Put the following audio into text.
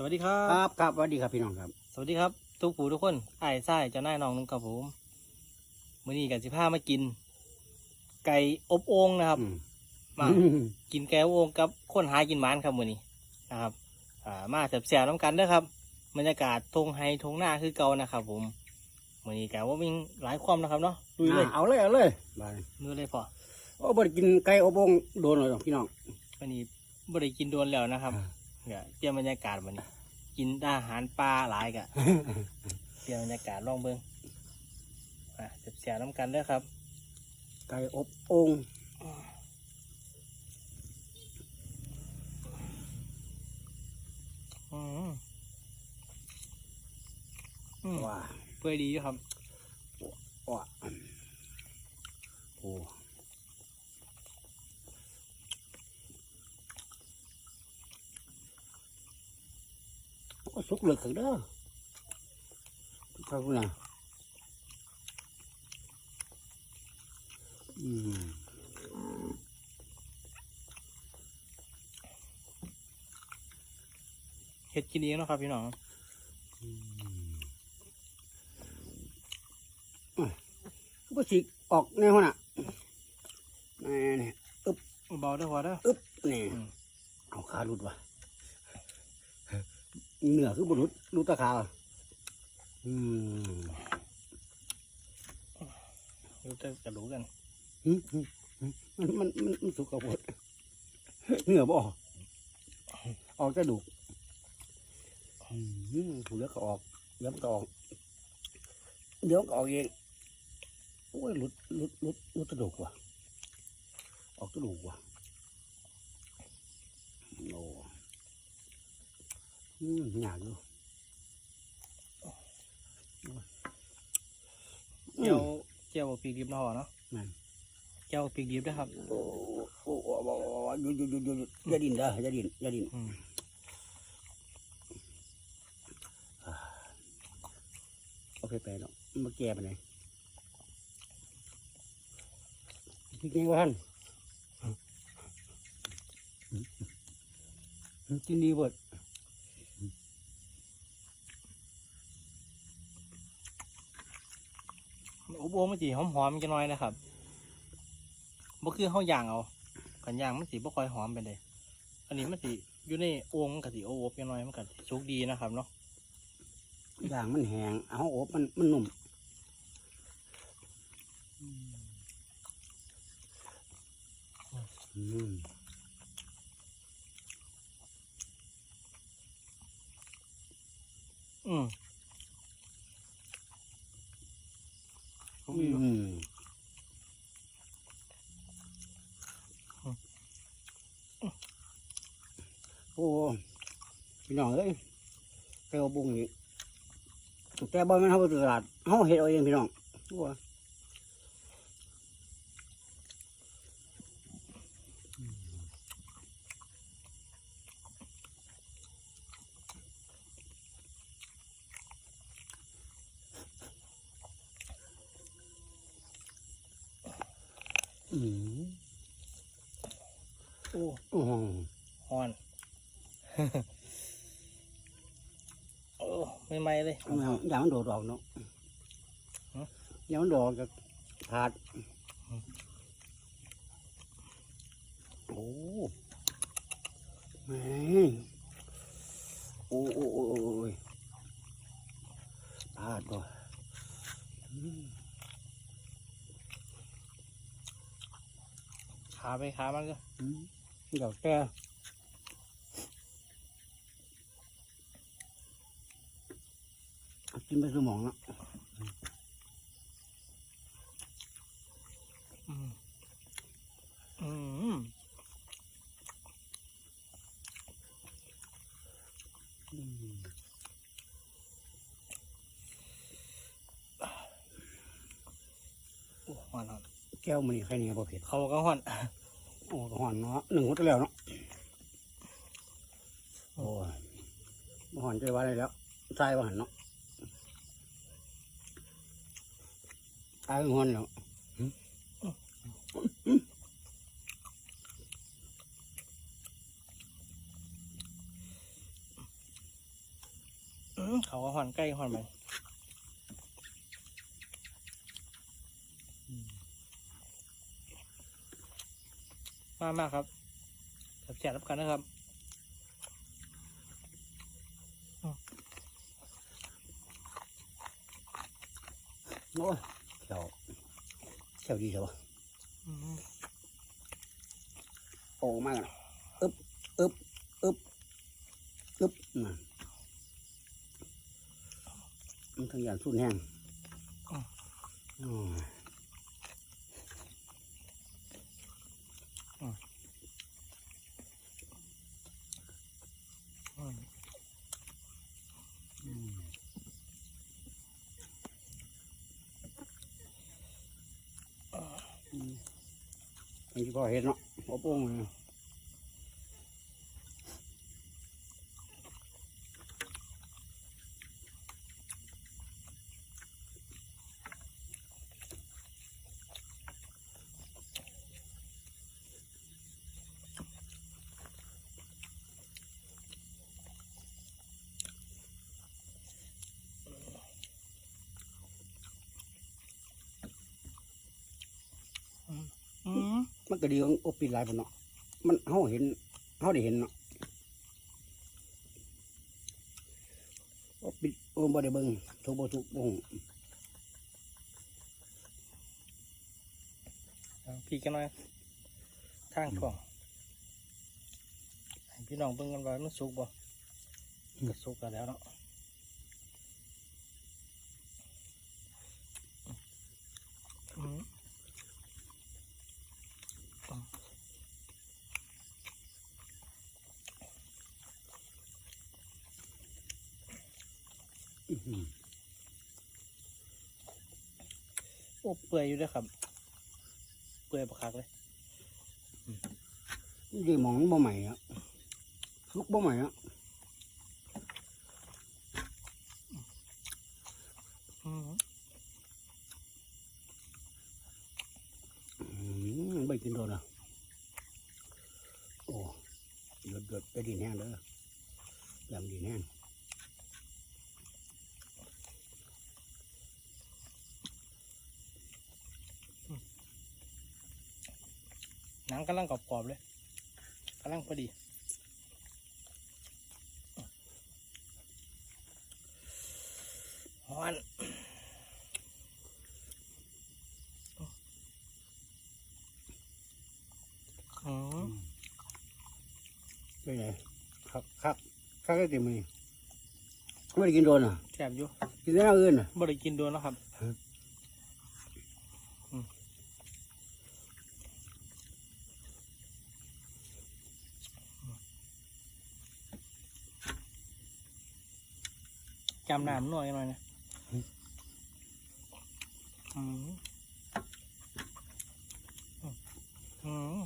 สวัสดีครัครับบครับสวัสดีครับพี่น้องครับ สวัสดีครับ ทุกผู้ทุกคนไอ้ายไส้เจ้านายน้องนุ่งกับผมมื้อนี้กันสิพามากิน ไก่อบโอ่งนะครับอืมมากินไก่อบโอ่งกับคนหากินหมานครับมื้อนี้นะครับ อ่ามาเสียบๆน้ำกันเด้อครับบรรยากาศทงไฮทงหน้าคือเก่านะครับ ผมมื้อนี้กะว่ามีหลายความนะครับเนาะลุยเลยอ่าเอาเลยเอาเลยไปลุยเลยพอโอ้บ่ได้กินไก่อบโอ่งโดนเลยหรอกพี่น้องวันนี้บ่ได้กินโดนแล้วนะครับอ่า เดี๋ยวเตรียมบรรยากาศวันนี้ กินอาหารปลาหลายกะเตรียมบรรยากาศลองเบิ่งอะเสียบๆน้ำกันเด้อครับ ไก่อบโอ่งอืมอืมว่าเปื่อยดีอยู่ครับ ว่าโอ้โอ้ สุกเหลือขึ้นเด้อครับคุณน่ะอืมเฮ็ดกินเองเนาะครับพี่น้องก็ฉีกออกในหัวน่ะนี่นี่อึ๊บเบาเด้อพอเด้ออึ๊บนี่อืมเอาขาหลุดว่ะ เหนือคือบรุษรุดตะขาอืมรู้จะกระดูกกันหึหึหึมันมันมันมันสุกกระโพดเหนือบ่ออกออกกระดูกอืมถูกแล้วก็ออกเดี๋ยวมันก็ออกเดี๋ยวมันก็ออกเองโอ้ยหลุดหลุดหลุดหลุดกระดูกว่ะออกกระดูกว่ะโอ้ อืมหยาบอยู่เจียวเจียวปีกดิบเนาะพอเนาะนั่นเจียวปีกดิบนะครับโอ้โอ้โอ้โอ้โอ้หยุดหยุดหยุดหยุดหยุดอย่าดินเด้ออย่าดินอย่าดินอืมโอเคไปเนาะมันมาแก่ไปไหนพี่กินว่าท่านกินดีเบิด อบโอ่งมันสิหอมๆจังน้อยนะครับบ่คือเฮาย่างเอากันย่างมันสิบ่ค่อยหอมไปานใดอันนี้มันสิอยู่ในโอ่งมันก็สิอบๆจังน้อยมันก็สุกดีนะครับเนาะอย่างมันแห้งเอาอบมันมันนุ่มอืม อืม อืมโอ้ พี่น้องเอ้ยแกวบุ้งนี่แต่บ่แม่นเฮาไปตลาดเฮาเฮ็ดเอาเองพี่น้องว่าอืมโอ้โอ้โหฮอนโอ้ ไม่ไหม้เลยอย่างอย่างมันโดดออกเนาะฮะ อย่างมันโดดออกจากถาดโอ้แม่งโอ้โอ้โอ้โอ้โอ้ยถาดบ่อืมขาไปขามันก็อืมเดี๋ยวแต่กิ ไปสมองแล้วอืมอืมอืมโอ้ฮอนฮอนแก้วมันนี่ใครเนี่ยพอเผ็ดเขาก็ฮอนโอ้ก็หอนเนาะหนึ่งหัวตะแล้วเนาะโอ้ยบ่หอนใจว่าอะไรแล้วใช่ว่าหันเนาะ ตายหอนแล้วหอนใกล้หอนไปมากมากครับแซ่บๆรับกันนะครับโอ้ยเขียวเขียวดีเถอะวะอืมโอ้มากอะอึบอึบอึบอึบน่ะมันทั้งอย่างสุดแห้งอ๋ออืันก็เห็นเนาะหัวโป้ มมันก็ดีของอบปิดหลายปนเนาะมันเฮาเห็นเฮาได้เห็นเนาะอบปิดโอ้บ่ได้เบิ่งทุกบ่ทุกบ่ฮู้เอาพี่กันหน่อยข้างกล่องให้พี่น้องเบิ่งกันว่ามันสุกบ่ก็สุกกันแล้วเนาะอืม อื้อหือ โอ้เปื่อยอยู่เด้วยครับ เปื่อยบักคักเลยดีหมองบ่ใหม่อะลุกบ่ใหม่อะอืมอืมบ่กินโดนอะโอ้เดือดเดือดไปดินแห้งเด้อยำดินแห้ง หนัง กำลังกรอบๆเลยกำลังพอดีฮอนอืมเป็นไงครับครับครับได้เต็มมือไม่ได้กินโดนอะแซ่บอยู่กินแต่แนวอื่นอะบ่ได้กินโดนแล้วครับ จำน้นหน่อยหน่อยนะอืมอืม